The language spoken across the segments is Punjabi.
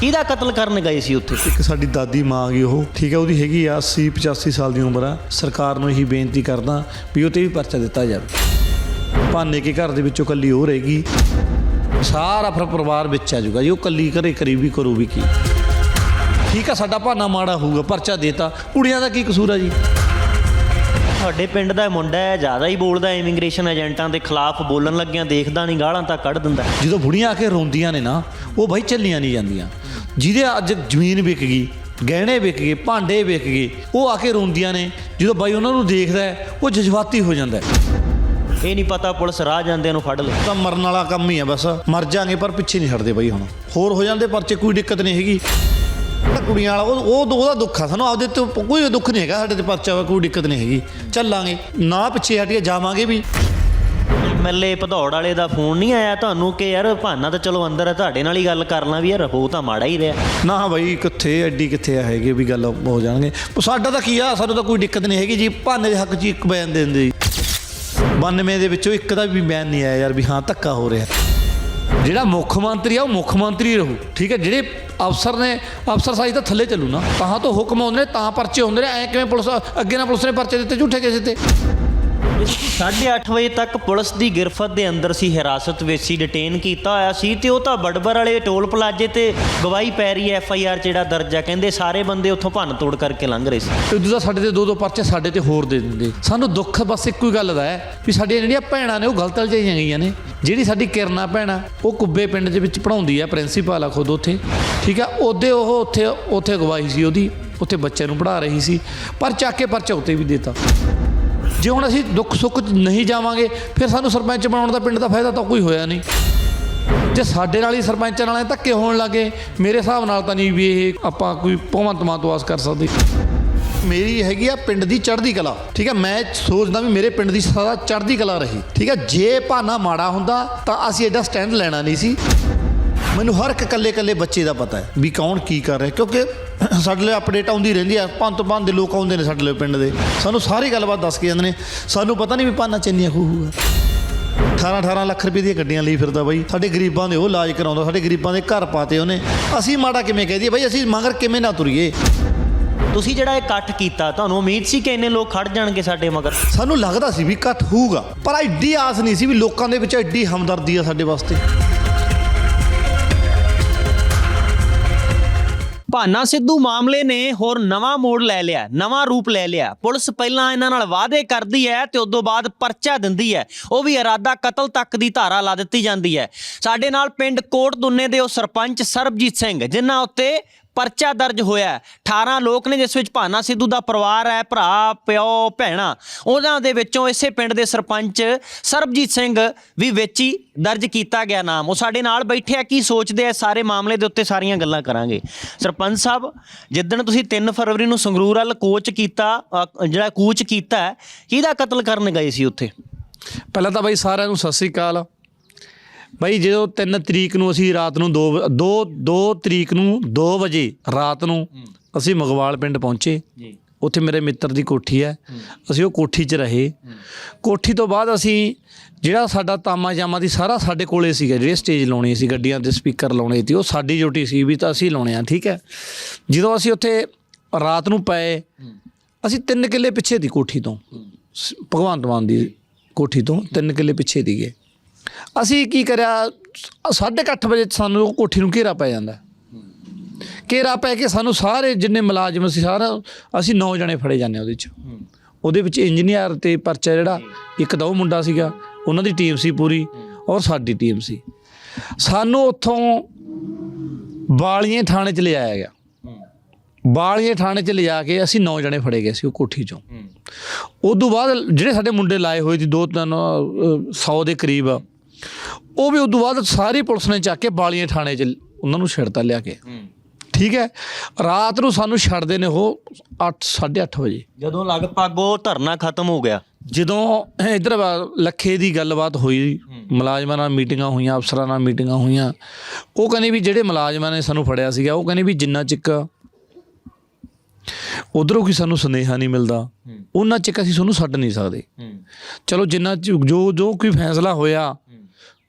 ਕਿਹਦਾ ਕਤਲ ਕਰਨ ਗਏ ਸੀ ਉੱਥੇ? ਇੱਕ ਸਾਡੀ ਦਾਦੀ ਮਾਂ ਗਈ ਉਹ ਠੀਕ ਹੈ ਉਹਦੀ ਹੈਗੀ ਆ 80 85 ਸਾਲ ਦੀ ਉਮਰ ਆ। ਸਰਕਾਰ ਨੂੰ ਇਹੀ ਬੇਨਤੀ ਕਰਦਾ ਵੀ ਉਹ ਤੇ ਵੀ ਪਰਚਾ ਦਿੱਤਾ ਜਾਵੇ। ਭਾਨੇ ਕੇ ਘਰ ਦੇ ਵਿੱਚੋਂ ਕੱਲੀ ਉਹ ਰਹੇਗੀ ਸਾਰਾ ਫਿਰ ਪਰਿਵਾਰ ਵਿੱਚ ਆ ਜਾਊਗਾ ਜੀ ਉਹ ਕੱਲੀ ਘਰੇ ਕਰੀ ਵੀ ਕਰੂ ਵੀ ਕੀ? ਠੀਕ ਆ ਸਾਡਾ ਭਾਨਾ ਮਾੜਾ ਹੋਊਗਾ ਪਰਚਾ ਦੇਤਾ। ਕੁੜੀਆਂ ਦਾ ਕੀ ਕਸੂਰ ਆ ਜੀ? ਤੁਹਾਡੇ ਪਿੰਡ ਦਾ ਮੁੰਡਾ ਹੈ ਜ਼ਿਆਦਾ ਹੀ ਬੋਲਦਾ ਇਮੀਗ੍ਰੇਸ਼ਨ ਏਜੰਟਾਂ ਦੇ ਖਿਲਾਫ ਬੋਲਣ ਲੱਗਿਆਂ ਦੇਖਦਾ ਨਹੀਂ ਗਾਲਾਂ ਤਾਂ ਕੱਢ ਦਿੰਦਾ ਜਦੋਂ ਬੁੜੀਆਂ ਆ ਕੇ ਰੋਂਦੀਆਂ ਨੇ ਨਾ ਉਹ ਬਾਈ ਚੱਲੀਆਂ ਨਹੀਂ ਜਾਂਦੀਆਂ। ਜਿਹਦੇ ਅੱਜ ਜ਼ਮੀਨ ਵਿਕ ਗਈ ਗਹਿਣੇ ਵਿਕ ਗਏ ਭਾਂਡੇ ਵਿਕ ਗਏ ਉਹ ਆ ਕੇ ਰੋਂਦੀਆਂ ਨੇ। ਜਦੋਂ ਬਾਈ ਉਹਨਾਂ ਨੂੰ ਦੇਖਦਾ ਹੈ ਉਹ ਜਜ਼ਬਾਤੀ ਹੋ ਜਾਂਦਾ ਹੈ। ਇਹ ਨਹੀਂ ਪਤਾ ਪੁਲਿਸ ਰਾਹ ਜਾਂਦਿਆਂ ਨੂੰ ਫੜ ਲੇ। ਤਾਂ ਮਰਨ ਵਾਲਾ ਕੰਮ ਹੀ ਆ ਬਸ। ਮਰ ਜਾਾਂਗੇ ਪਰ ਪਿੱਛੇ ਨਹੀਂ ਹਟਦੇ ਬਾਈ ਹੁਣ। ਹੋਰ ਹੋ ਜਾਂਦੇ ਪਰਚੇ ਕੋਈ ਦਿੱਕਤ ਨਹੀਂ ਹੈਗੀ। ਕੁੜੀਆਂ ਵਾਲਾ ਉਹ ਉਹ ਉਹਦਾ ਦੁੱਖ ਆ ਸਾਨੂੰ ਆਪਦੇ ਤੇ ਕੋਈ ਦੁੱਖ ਨਹੀਂ ਹੈਗਾ ਸਾਡੇ ਤੇ ਪਰਚਾ ਕੋਈ ਦਿੱਕਤ ਨਹੀਂ ਹੈਗੀ। ਚੱਲਾਂਗੇ। ਨਾ ਪਿੱਛੇ ਹਟੀਏ ਜਾਵਾਂਗੇ ਵੀ। ਐਮਐਲਏ ਭਦੌੜ ਵਾਲੇ ਦਾ ਫੋਨ ਨਹੀਂ ਆਇਆ ਤੁਹਾਨੂੰ ਕਿ ਯਾਰ ਭਾਨਾ ਤਾਂ ਚਲੋ ਅੰਦਰ ਹੈ ਤੁਹਾਡੇ ਨਾਲ ਹੀ ਗੱਲ ਕਰ ਲਾਂ ਵੀ ਯਾਰ, ਹੋ ਤਾਂ ਮਾੜਾ ਹੀ ਰਿਹਾ। ਨਾ ਬਾਈ, ਕਿੱਥੇ, ਐਡੀ ਕਿੱਥੇ ਆ ਹੈਗੇ ਵੀ ਗੱਲ ਹੋ ਜਾਣਗੇ। ਸਾਡਾ ਤਾਂ ਕੀ ਆ, ਸਾਨੂੰ ਤਾਂ ਕੋਈ ਦਿੱਕਤ ਨਹੀਂ ਹੈਗੀ ਜੀ, ਭਾਨੇ ਦੇ ਹੱਕ 'ਚ ਇੱਕ ਬਿਆਨ ਦੇ ਦਿੰਦੇ ਜੀ। 92 ਦੇ ਵਿੱਚੋਂ ਇੱਕ ਦਾ ਵੀ ਬਿਆਨ ਨਹੀਂ ਆਇਆ ਯਾਰ, ਵੀ ਹਾਂ ਧੱਕਾ ਹੋ ਰਿਹਾ। ਜਿਹੜਾ ਮੁੱਖ ਮੰਤਰੀ ਆ, ਉਹ ਮੁੱਖ ਮੰਤਰੀ ਰਹੂ, ਠੀਕ ਹੈ? ਜਿਹੜੇ ਅਫਸਰ ਨੇ, ਅਫਸਰ ਸਾਈ ਤਾਂ ਥੱਲੇ ਚੱਲੂ ਨਾ। ਤਾਂ ਤੋਂ ਹੁਕਮ ਆਉਂਦੇ ਨੇ, ਤਾਂ ਪਰਚੇ ਹੁੰਦੇ ਨੇ, ਐ ਕਿਵੇਂ ਪੁਲਿਸ, ਅੱਗੇ ਨਾ ਪੁਲਿਸ ਨੇ ਪਰਚੇ ਦਿੱਤੇ, ਝੂਠੇ ਕਿਸੇ ਤੇ 8:30 ਵਜੇ ਤੱਕ ਪੁਲਿਸ ਦੀ ਗਿਰਫਤ ਦੇ ਅੰਦਰ ਸੀ ਹਿਰਾਸਤ ਵਿੱਚ ਸੀ ਡਿਟੇਨ ਕੀਤਾ ਹੋਇਆ ਸੀ ਤੇ ਉਹ ਤਾਂ ਬੜਬਰ ਵਾਲੇ ਟੋਲ ਪਲਾਜੇ ਤੇ ਗਵਾਹੀ ਪੈ ਰਹੀ ਹੈ ਐਫ ਆਈ ਆਰ ਜਿਹੜਾ ਦਰਜ ਹੈ, ਕਹਿੰਦੇ ਸਾਰੇ ਬੰਦੇ ਉੱਥੋਂ ਭੰਨ ਤੋੜ ਕਰਕੇ ਲੰਘ ਰਹੇ ਸੀ। ਤੇ ਦੂਜਾ ਸਾਡੇ ਤੇ ਦੋ ਦੋ ਪਰਚੇ ਸਾਡੇ ਤੇ ਹੋਰ ਦੇ ਦਿੰਦੇ। ਸਾਨੂੰ ਦੁੱਖ ਬਸ ਇੱਕੋ ਹੀ ਗੱਲ ਦਾ ਹੈ ਵੀ ਸਾਡੀਆਂ ਜਿਹੜੀਆਂ ਭੈਣਾਂ ਨੇ ਉਹ ਗਲਤ ਲਜਾਈਆਂ ਗਈਆਂ ਨੇ। ਜਿਹੜੀ ਸਾਡੀ ਕਿਰਨਾ ਭੈਣ ਆ, ਉਹ ਕੁੱਬੇ ਪਿੰਡ ਦੇ ਵਿੱਚ ਪੜਾਉਂਦੀ ਆ, ਪ੍ਰਿੰਸੀਪਲ ਆ ਖੁਦ ਉੱਥੇ। ਠੀਕ ਆ, ਉਹਦੇ ਉਹ ਉੱਥੇ ਉੱਥੇ ਗਵਾਹੀ ਸੀ ਉਹਦੀ, ਉੱਥੇ ਬੱਚੇ ਨੂੰ ਪੜ੍ਹਾ ਰਹੀ ਸੀ, ਪਰ ਚੱਕ ਕੇ ਪਰਚਾ ਉੱਤੇ ਵੀ ਦਿੱਤਾ। ਜੇ ਹੁਣ ਅਸੀਂ ਦੁੱਖ ਸੁੱਖ 'ਚ ਨਹੀਂ ਜਾਵਾਂਗੇ, ਫਿਰ ਸਾਨੂੰ ਸਰਪੰਚ ਬਣਾਉਣ ਦਾ ਪਿੰਡ ਦਾ ਫਾਇਦਾ ਤਾਂ ਕੋਈ ਹੋਇਆ ਨਹੀਂ। ਜੇ ਸਾਡੇ ਨਾਲ ਹੀ ਸਰਪੰਚਾਂ ਨਾਲ ਧੱਕੇ ਹੋਣ ਲੱਗੇ, ਮੇਰੇ ਹਿਸਾਬ ਨਾਲ ਤਾਂ ਨਹੀਂ ਵੀ ਇਹ ਆਪਾਂ ਕੋਈ ਭਗਵੰਤ ਮਾਂ ਤੋਂ ਆਸ ਕਰ ਸਕਦੇ। ਮੇਰੀ ਹੈਗੀ ਆ ਪਿੰਡ ਦੀ ਚੜ੍ਹਦੀ ਕਲਾ, ਠੀਕ ਹੈ ਮੈਂ ਸੋਚਦਾ ਵੀ ਮੇਰੇ ਪਿੰਡ ਦੀ ਸਦਾ ਚੜ੍ਹਦੀ ਕਲਾ ਰਹੀ, ਠੀਕ ਹੈ ਜੇ ਭਾਨਾ ਮਾੜਾ ਹੁੰਦਾ, ਤਾਂ ਅਸੀਂ ਐਡਾ ਸਟੈਂਡ ਲੈਣਾ ਨਹੀਂ ਸੀ। ਮੈਨੂੰ ਹਰ ਇੱਕ ਇਕੱਲੇ ਇਕੱਲੇ ਬੱਚੇ ਦਾ ਪਤਾ ਹੈ ਵੀ ਕੌਣ ਕੀ ਕਰ ਰਿਹਾ ਕਿਉਂਕਿ ਸਾਡੇ ਲਈ ਅਪਡੇਟ ਆਉਂਦੀ ਰਹਿੰਦੀ ਆ ਪੰਜ ਪੰਜ ਦੇ ਲੋਕ ਆਉਂਦੇ ਨੇ ਸਾਡੇ ਲਈ ਪਿੰਡ ਦੇ। ਸਾਨੂੰ ਸਾਰੀ ਗੱਲਬਾਤ ਦੱਸ ਕੇ ਜਾਂਦੇ ਨੇ। ਸਾਨੂੰ ਪਤਾ ਨਹੀਂ ਵੀ ਭਾਨਾ ਚੰਨੀਆਂ ਖੂ ਹੋਊਗਾ 18 18 ਲੱਖ ਰੁਪਏ ਦੀਆਂ ਗੱਡੀਆਂ ਲਈ ਫਿਰਦਾ ਬਾਈ। ਸਾਡੇ ਗਰੀਬਾਂ ਦੇ ਉਹ ਇਲਾਜ ਕਰਾਉਂਦਾ ਸਾਡੇ ਗਰੀਬਾਂ ਦੇ ਘਰ ਪਾਤੇ ਉਹਨੇ। ਅਸੀਂ ਮਾੜਾ ਕਿਵੇਂ ਕਹਿ ਦਈਏ ਬਾਈ? ਅਸੀਂ ਮਗਰ ਕਿਵੇਂ ਨਾ ਤੁਰੀਏ? ਤੁਸੀਂ ਜਿਹੜਾ ਇਹ ਇਕੱਠ ਕੀਤਾ ਤੁਹਾਨੂੰ ਉਮੀਦ ਸੀ ਕਿ ਇੰਨੇ ਲੋਕ ਖੜ ਜਾਣਗੇ ਸਾਡੇ ਮਗਰ? ਸਾਨੂੰ ਲੱਗਦਾ ਸੀ ਵੀ ਘੱਟ ਹੋਊਗਾ ਪਰ ਐਡੀ ਆਸ ਨਹੀਂ ਸੀ ਵੀ ਲੋਕਾਂ ਦੇ ਵਿੱਚ ਐਡੀ ਹਮਦਰਦੀ ਆ ਸਾਡੇ ਵਾਸਤੇ। ਭਾਨਾ ਸਿੱਧੂ ਮਾਮਲੇ ਨੇ ਹੋਰ ਨਵਾਂ ਮੋੜ ਲੈ ਲਿਆ, ਨਵਾਂ ਰੂਪ ਲੈ ਲਿਆ। ਪੁਲਿਸ ਪਹਿਲਾਂ ਇਹਨਾਂ ਨਾਲ ਵਾਅਦੇ ਕਰਦੀ ਹੈ ਤੇ ਉਦੋਂ ਬਾਅਦ ਪਰਚਾ ਦਿੰਦੀ ਹੈ। ਉਹ ਵੀ ਇਰਾਦਾ ਕਤਲ ਤੱਕ ਦੀ ਧਾਰਾ ਲਾ ਦਿੱਤੀ ਜਾਂਦੀ ਹੈ। ਸਾਡੇ ਨਾਲ ਪਿੰਡ ਕੋਟ ਦੁੰਨੇ ਦੇ ਉਹ ਸਰਪੰਚ ਸਰਬਜੀਤ ਸਿੰਘ, ਜਿਨ੍ਹਾਂ ਉੱਤੇ ਪਰਚਾ ਦਰਜ ਹੋਇਆ ਹੈ। 18 ਲੋਕ ਨੇ ਜਿਸ ਵਿੱਚ ਭਾਨਾ ਸਿੱਧੂ ਦਾ ਪਰਿਵਾਰ ਹੈ, ਭਰਾ, ਪਿਓ, ਭੈਣਾ। ਉਹਨਾਂ ਦੇ ਵਿੱਚੋਂ ਇਸੇ ਪਿੰਡ ਦੇ ਸਰਪੰਚ ਸਰਬਜੀਤ ਸਿੰਘ ਵੀ ਵਿੱਚ ਹੀ ਦਰਜ ਕੀਤਾ ਗਿਆ ਨਾਮ। ਉਹ ਸਾਡੇ ਨਾਲ ਬੈਠੇ ਆ, ਕੀ ਸੋਚਦੇ ਆ ਸਾਰੇ ਮਾਮਲੇ ਦੇ ਉੱਤੇ ਸਾਰੀਆਂ ਗੱਲਾਂ ਕਰਾਂਗੇ। ਸਰਪੰਚ ਸਾਹਿਬ, ਜਿੱਦਣ ਤੁਸੀਂ 3 ਫਰਵਰੀ ਨੂੰ ਸੰਗਰੂਰ ਵੱਲ ਕੋਚ ਕੀਤਾ ਜਿਹੜਾ ਕੂਚ ਕੀਤਾ ਕਿਹਦਾ ਕਤਲ ਕਰਨ ਗਏ ਸੀ ਉੱਥੇ? ਪਹਿਲਾਂ ਤਾਂ ਬਾਈ ਸਾਰਿਆਂ ਨੂੰ ਸਤਿ ਸ੍ਰੀ ਅਕਾਲ। ਬਾਈ ਜਦੋਂ 3 ਤਰੀਕ ਨੂੰ ਅਸੀਂ ਰਾਤ ਨੂੰ 2 2 2 ਤਰੀਕ ਨੂੰ 2 ਵਜੇ ਰਾਤ ਨੂੰ ਅਸੀਂ ਮਗਵਾਲ ਪਿੰਡ ਪਹੁੰਚੇ। ਜੀ। ਉੱਥੇ ਮੇਰੇ ਮਿੱਤਰ ਦੀ ਕੋਠੀ ਹੈ। ਅਸੀਂ ਉਹ ਕੋਠੀ 'ਚ ਰਹੇ। ਕੋਠੀ ਤੋਂ ਬਾਅਦ ਅਸੀਂ ਜਿਹੜਾ ਸਾਡਾ ਤਾਮਾ ਜਾਮਾ ਦੀ ਸਾਰਾ ਸਾਡੇ ਕੋਲੇ ਸੀਗਾ। ਜਿਹੜੇ ਸਟੇਜ ਲਾਉਣੀ ਸੀ ਗੱਡੀਆਂ ਤੇ ਸਪੀਕਰ ਲਾਉਣੇ ਸੀ ਉਹ ਸਾਡੀ ਡਿਊਟੀ ਸੀ ਵੀ ਤਾਂ ਅਸੀਂ ਲਾਉਣੇ ਆ ਠੀਕ ਹੈ। ਜਦੋਂ ਅਸੀਂ ਉੱਥੇ ਰਾਤ ਨੂੰ ਪਏ ਅਸੀਂ ਤਿੰਨ ਕਿੱਲੇ ਪਿੱਛੇ ਦੀ ਕੋਠੀ ਤੋਂ ਭਗਵੰਤ ਮਾਨ ਦੀ ਕੋਠੀ ਤੋਂ ਤਿੰਨ ਕਿੱਲੇ ਪਿੱਛੇ ਦੀ ਗਏ। ਅਸੀਂ ਕੀ ਕਰਿਆ? 8:30 ਵਜੇ ਸਾਨੂੰ ਉਹ ਕੋਠੀ ਨੂੰ ਘੇਰਾ ਪੈ ਜਾਂਦਾ। ਘੇਰਾ ਪੈ ਕੇ ਸਾਨੂੰ ਸਾਰੇ ਜਿੰਨੇ ਮੁਲਾਜ਼ਮ ਸੀ ਸਾਰਾ ਅਸੀਂ ਨੌ ਜਣੇ ਫੜੇ ਜਾਂਦੇ ਉਹਦੇ ਚ। ਉਹਦੇ ਵਿੱਚ ਇੰਜੀਨੀਅਰ ਤੇ ਪਰਚਾ ਜਿਹੜਾ ਇੱਕ ਤਾਂ ਉਹ ਮੁੰਡਾ ਸੀਗਾ ਉਹਨਾਂ ਦੀ ਟੀਮ ਸੀ ਪੂਰੀ ਔਰ ਸਾਡੀ ਟੀਮ ਸੀ। ਸਾਨੂੰ ਉੱਥੋਂ ਬਾਲੀਆਂ ਥਾਣੇ ਚ ਲਿਆਇਆ ਗਿਆ। ਬਾਲੀਆਂ ਥਾਣੇ ਚ ਲਿਜਾ ਕੇ ਅਸੀਂ ਨੌ ਜਣੇ ਫੜੇ ਗਏ ਸੀ ਉਹ ਕੋਠੀ ਚੋਂ। ਉਦੋਂ ਬਾਅਦ ਜਿਹੜੇ ਸਾਡੇ ਮੁੰਡੇ ਲਾਏ ਹੋਏ ਸੀ ਦੋ ਤਿੰਨ 100 ਦੇ ਕਰੀਬ ਉਹ ਵੀ ਉਦੋਂ ਬਾਅਦ ਸਾਰੀ ਪੁਲਿਸ ਨੇ ਚੱਕ ਕੇ ਬਾਲੀਆਂ ਥਾਣੇ 'ਚ ਉਹਨਾਂ ਨੂੰ ਛੱਡਤਾ ਲਿਆ ਕੇ। ਠੀਕ ਹੈ? ਰਾਤ ਨੂੰ ਸਾਨੂੰ ਛੱਡਦੇ ਨੇ ਉਹ 8 8:30 ਵਜੇ। ਜਦੋਂ ਲਗਭਗ ਉਹ ਧਰਨਾ ਖਤਮ ਹੋ ਗਿਆ। ਜਦੋਂ ਇਧਰ ਲੱਖੇ ਦੀ ਗੱਲਬਾਤ ਹੋਈ ਮੁਲਾਜ਼ਮਾਂ ਨਾਲ ਮੀਟਿੰਗਾਂ ਹੋਈਆਂ ਅਫਸਰਾਂ ਨਾਲ ਮੀਟਿੰਗਾਂ ਹੋਈਆਂ। ਉਹ ਕਹਿੰਦੇ ਵੀ ਜਿਹੜੇ ਮੁਲਾਜ਼ਮਾਂ ਨੇ ਸਾਨੂੰ ਫੜਿਆ ਸੀਗਾ ਉਹ ਕਹਿੰਦੇ ਵੀ ਜਿੰਨਾ ਚਿਕ ਉਧਰੋਂ ਕੀ ਸਾਨੂੰ ਸੁਨੇਹਾ ਨਹੀਂ ਮਿਲਦਾ ਉਹਨਾਂ ਚਿਕ ਅਸੀਂ ਤੁਹਾਨੂੰ ਛੱਡ ਨਹੀਂ ਸਕਦੇ। ਚਲੋ ਜਿੰਨਾ ਜੋ ਜੋ ਕੋਈ ਫੈਸਲਾ ਹੋਇਆ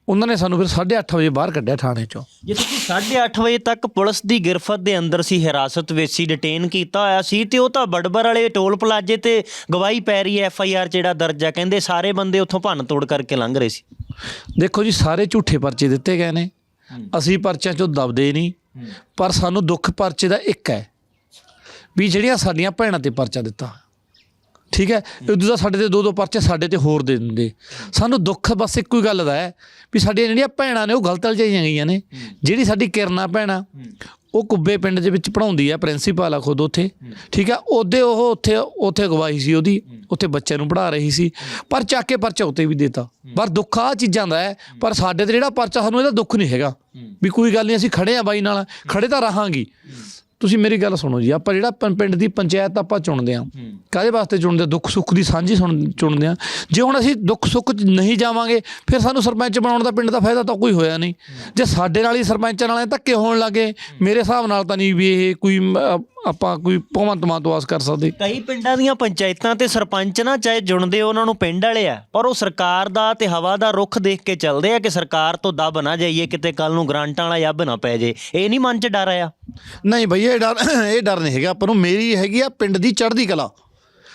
ਉਹਨਾਂ ਨੇ ਸਾਨੂੰ ਫਿਰ 8:30 ਵਜੇ ਬਾਹਰ ਕੱਢਿਆ ਥਾਣੇ ਚੋਂ। ਜੇ ਤੁਸੀਂ 8:30 ਵਜੇ ਤੱਕ ਪੁਲਿਸ ਦੀ ਗਿਰਫਤ ਦੇ ਅੰਦਰ ਸੀ ਹਿਰਾਸਤ ਵਿੱਚ ਸੀ ਡਿਟੇਨ ਕੀਤਾ ਹੋਇਆ ਸੀ ਤੇ ਉਹ ਤਾਂ ਬੜਬਰ ਵਾਲੇ ਟੋਲ ਪਲਾਜੇ ਤੇ ਗਵਾਹੀ ਪੈ ਰਹੀ ਹੈ ਐਫ ਆਈ ਆਰ ਜਿਹੜਾ ਦਰਜ ਹੈ ਕਹਿੰਦੇ ਸਾਰੇ ਬੰਦੇ ਉੱਥੋਂ ਭੰਨ ਤੋੜ ਕਰਕੇ ਲੰਘ ਰਹੇ ਸੀ। ਦੇਖੋ ਜੀ ਸਾਰੇ ਝੂਠੇ ਪਰਚੇ ਦਿੱਤੇ ਗਏ ਨੇ। ਅਸੀਂ ਪਰਚਿਆਂ ਚੋਂ ਦਬਦੇ ਨਹੀਂ ਪਰ ਸਾਨੂੰ ਦੁੱਖ ਪਰਚੇ ਦਾ ਇੱਕ ਹੈ ਵੀ ਜਿਹੜੀਆਂ ਸਾਡੀਆਂ ਭੈਣਾਂ ਤੇ ਪਰਚਾ ਦਿੱਤਾ। ਠੀਕ ਹੈ? ਉਦੋਂ ਦਾ ਸਾਡੇ ਤੇ ਦੋ ਦੋ ਪਰਚੇ ਸਾਡੇ ਤੇ ਹੋਰ ਦੇ ਦਿੰਦੇ। ਸਾਨੂੰ ਦੁੱਖ ਬਸ ਇੱਕੋ ਹੀ ਗੱਲ ਦਾ ਹੈ ਵੀ ਸਾਡੀਆਂ ਜਿਹੜੀਆਂ ਭੈਣਾਂ ਨੇ ਉਹ ਗਲਤ ਲਜਾਈਆਂ ਗਈਆਂ ਨੇ। ਜਿਹੜੀ ਸਾਡੀ ਕਿਰਨਾ ਭੈਣਾ ਉਹ ਕੁੱਬੇ ਪਿੰਡ ਦੇ ਵਿੱਚ ਪੜਾਉਂਦੀ ਆ ਪ੍ਰਿੰਸੀਪਲ ਆ ਖੁਦ ਉੱਥੇ। ਠੀਕ ਹੈ? ਉਹਦੇ ਉਹ ਉੱਥੇ ਉੱਥੇ ਗਵਾਹੀ ਸੀ ਉਹਦੀ। ਉੱਥੇ ਬੱਚਿਆਂ ਨੂੰ ਪੜ੍ਹਾ ਰਹੀ ਸੀ। ਪਰ ਚੱਕ ਕੇ ਪਰਚਾ ਉੱਤੇ ਵੀ ਦਿੱਤਾ। ਪਰ ਦੁੱਖ ਆ ਚੀਜ਼ਾਂ ਦਾ ਹੈ ਪਰ ਸਾਡੇ ਤੇ ਜਿਹੜਾ ਪਰਚਾ ਸਾਨੂੰ ਇਹਦਾ ਦੁੱਖ ਨਹੀਂ ਹੈਗਾ। ਵੀ ਕੋਈ ਗੱਲ ਨਹੀਂ ਅਸੀਂ ਖੜੇ ਆ ਬਾਈ ਨਾਲ ਖੜੇ ਤਾਂ ਰਹਾਂਗੇ। ਤੁਸੀਂ ਮੇਰੀ ਗੱਲ ਸੁਣੋ ਜੀ ਆਪਾਂ ਜਿਹੜਾ ਪਿੰਡ ਦੀ ਪੰਚਾਇਤ ਆਪਾਂ ਚੁਣਦੇ ਆ ਕਾਹਦੇ ਵਾਸਤੇ ਚੁਣਦੇ? ਦੁੱਖ ਸੁੱਖ ਦੀ ਸਾਂਝੀ ਸੁਣ- ਚੁਣਦੇ ਆ ਜੇ ਹੁਣ ਅਸੀਂ ਦੁੱਖ ਸੁੱਖ 'ਚ ਨਹੀਂ ਜਾਵਾਂਗੇ ਫਿਰ ਸਾਨੂੰ ਸਰਪੰਚ ਬਣਾਉਣ ਦਾ ਪਿੰਡ ਦਾ ਫਾਇਦਾ ਤਾਂ ਕੋਈ ਹੋਇਆ ਨਹੀਂ। ਜੇ ਸਾਡੇ ਨਾਲ ਹੀ ਸਰਪੰਚਾਂ ਨਾਲ ਧੱਕੇ ਹੋਣ ਲੱਗੇ ਮੇਰੇ ਹਿਸਾਬ ਨਾਲ ਤਾਂ ਨਹੀਂ ਵੀ ਇਹ ਕੋਈ ਆਪਾਂ ਕੋਈ ਭਗਵੰਤ ਮਾਨ ਤੋਂ ਆਸ ਕਰ ਸਕਦੇ। ਕਈ ਪਿੰਡਾਂ ਦੀਆਂ ਪੰਚਾਇਤਾਂ ਤੇ ਸਰਪੰਚ ਨਾ ਚਾਹੇ ਜੁਣਦੇ ਉਹਨਾਂ ਨੂੰ ਪਿੰਡ ਵਾਲੇ ਆ ਪਰ ਉਹ ਸਰਕਾਰ ਦਾ ਤੇ ਹਵਾ ਦਾ ਰੁਖ ਦੇਖ ਕੇ ਚੱਲਦੇ ਆ ਕਿ ਸਰਕਾਰ ਤੋਂ ਦਬ ਨਾ ਜਾਈਏ ਕਿਤੇ ਕੱਲ ਨੂੰ ਗ੍ਰਾਂਟਾਂ ਵਾਲਾ ਯੱਬ ਨਾ ਪੈ ਜੇ। ਇਹ ਨਹੀਂ ਮਨ 'ਚ ਡਰ ਆਇਆ ਨਹੀਂ ਭਈ ਇਹ ਡਰ ਇਹ ਡਰ ਨਹੀਂ ਹੈਗਾ। ਆਪਾਂ ਨੂੰ ਮੇਰੀ ਹੈਗੀ ਆ ਪਿੰਡ ਦੀ ਚੜ੍ਹਦੀ ਕਲਾ।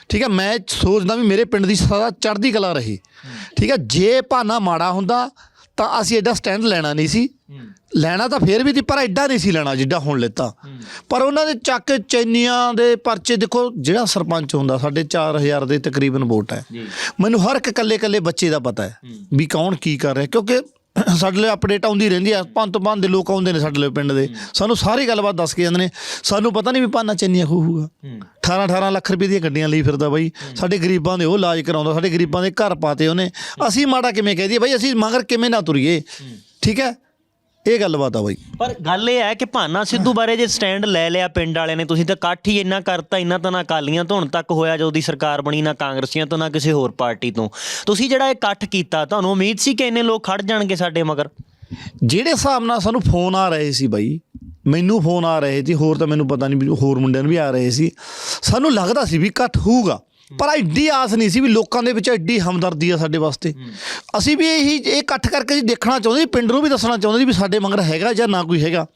ਠੀਕ ਹੈ ਮੈਂ ਸੋਚਦਾ ਵੀ ਮੇਰੇ ਪਿੰਡ ਦੀ ਸਦਾ ਚੜ੍ਹਦੀ ਕਲਾ ਰਹੀ। ਠੀਕ ਹੈ ਜੇ ਭਾਨਾ ਮਾੜਾ ਹੁੰਦਾ ਤਾਂ ਅਸੀਂ ਐਡਾ ਸਟੈਂਡ ਲੈਣਾ ਨਹੀਂ ਸੀ। ਲੈਣਾ ਤਾਂ ਫੇਰ ਵੀ ਸੀ ਪਰ ਐਡਾ ਨਹੀਂ ਸੀ ਲੈਣਾ ਜਿੱਡਾ ਹੁਣ ਲਿੱਤਾ। ਪਰ ਉਹਨਾਂ ਦੇ ਚੱਕ ਚੈਨੀਆਂ ਦੇ ਪਰਚੇ ਦੇਖੋ ਜਿਹੜਾ ਸਰਪੰਚ ਹੁੰਦਾ ਸਾਡੇ 4000 ਦੇ ਤਕਰੀਬਨ ਵੋਟ ਹੈ। ਮੈਨੂੰ ਹਰ ਇੱਕ ਇਕੱਲੇ ਇਕੱਲੇ ਬੱਚੇ ਦਾ ਪਤਾ ਹੈ। ਵੀ ਕੌਣ ਕੀ ਕਰ ਰਿਹਾ ਕਿਉਂਕਿ ਸਾਡੇ ਲਈ ਅਪਡੇਟ ਆਉਂਦੀ ਰਹਿੰਦੀ ਆ ਪੰਜ ਤੋਂ ਪੰਜ ਦੇ ਲੋਕ ਆਉਂਦੇ ਨੇ ਸਾਡੇ ਲਈ ਪਿੰਡ ਦੇ। ਸਾਨੂੰ ਸਾਰੀ ਗੱਲਬਾਤ ਦੱਸ ਕੇ ਜਾਂਦੇ ਨੇ। ਸਾਨੂੰ ਪਤਾ ਨਹੀਂ ਵੀ ਪਾਨਾ ਚੰਨੀਆਂ ਖੂਹੂਗਾ 18 18 ਲੱਖ ਰੁਪਏ ਦੀਆਂ ਗੱਡੀਆਂ ਲਈ ਫਿਰਦਾ ਬਾਈ। ਸਾਡੇ ਗਰੀਬਾਂ ਦੇ ਉਹ ਇਲਾਜ ਕਰਾਉਂਦਾ ਸਾਡੇ ਗਰੀਬਾਂ ਦੇ ਘਰ ਪਾਤੇ ਉਹਨੇ। ਅਸੀਂ ਮਾੜਾ ਕਿਵੇਂ ਕਹਿ ਦਈਏ ਬਾਈ ਅਸੀਂ ਮਗਰ ਕਿਵੇਂ ਨਾ ਤੁਰੀਏ। ਠੀਕ ਹੈ? ਇਹ ਗੱਲਬਾਤ ਆ ਬਾਈ। ਪਰ ਗੱਲ ਇਹ ਹੈ ਕਿ ਭਾਨਾ ਸਿੱਧੂ ਬਾਰੇ ਜੇ ਸਟੈਂਡ ਲੈ ਲਿਆ ਪਿੰਡ ਵਾਲਿਆਂ ਨੇ ਤੁਸੀਂ ਤਾਂ ਇਕੱਠ ਹੀ ਇੰਨਾ ਕਰਤਾ ਇੰਨਾ ਤਾਂ ਨਾ ਅਕਾਲੀਆਂ ਤੋਂ ਹੁਣ ਤੱਕ ਹੋਇਆ ਜਦੋਂ ਦੀ ਸਰਕਾਰ ਬਣੀ ਨਾ ਕਾਂਗਰਸੀਆਂ ਤੋਂ ਨਾ ਕਿਸੇ ਹੋਰ ਪਾਰਟੀ ਤੋਂ। ਤੁਸੀਂ ਜਿਹੜਾ ਇਹ ਇਕੱਠ ਕੀਤਾ ਤੁਹਾਨੂੰ ਉਮੀਦ ਸੀ ਕਿ ਇੰਨੇ ਲੋਕ ਖੜ ਜਾਣਗੇ ਸਾਡੇ ਮਗਰ? ਜਿਹੜੇ ਹਿਸਾਬ ਨਾਲ ਸਾਨੂੰ ਫੋਨ ਆ ਰਹੇ ਸੀ ਬਾਈ ਮੈਨੂੰ ਫੋਨ ਆ ਰਹੇ ਸੀ ਹੋਰ ਤਾਂ ਮੈਨੂੰ ਪਤਾ ਨਹੀਂ ਹੋਰ ਮੁੰਡਿਆਂ ਨੂੰ ਵੀ ਆ ਰਹੇ ਸੀ ਸਾਨੂੰ ਲੱਗਦਾ ਸੀ ਵੀ ਇਕੱਠ ਹੋਊਗਾ। ਪਰ ਐਡੀ ਆਸ ਨਹੀਂ ਸੀ ਵੀ ਲੋਕਾਂ ਦੇ ਵਿੱਚ ਐਡੀ ਹਮਦਰਦੀ ਆ ਸਾਡੇ ਵਾਸਤੇ। ਅਸੀਂ ਵੀ ਇਹੀ ਇਹ ਇਕੱਠ ਕਰਕੇ ਅਸੀਂ ਦੇਖਣਾ ਚਾਹੁੰਦੇ ਸੀ ਪਿੰਡ ਨੂੰ ਵੀ ਦੱਸਣਾ ਚਾਹੁੰਦੇ ਸੀ ਵੀ ਸਾਡੇ ਮੰਗਰ ਹੈਗਾ ਜਾਂ ਨਾ ਕੋਈ ਹੈਗਾ।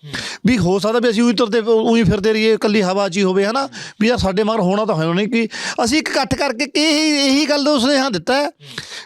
ਵੀ ਹੋ ਸਕਦਾ ਵੀ ਅਸੀਂ ਉਹੀ ਤੁਰਦੇ ਉਹੀ ਫਿਰਦੇ ਰਹੀਏ ਇਕੱਲੀ ਹਵਾ 'ਚ ਹੀ ਹੋਵੇ ਹਨਾ? ਵੀ ਯਾਰ ਸਾਡੇ ਮਗਰ ਹੋਣਾ ਤਾਂ ਹੋਣਾ ਨਹੀਂ ਕਿ ਅਸੀਂ ਇੱਕ ਇਕੱਠ ਕਰਕੇ ਕਿ ਇਹੀ ਇਹੀ ਗੱਲ ਦਾ ਸੁਨੇਹਾ ਦਿੱਤਾ ਹੈ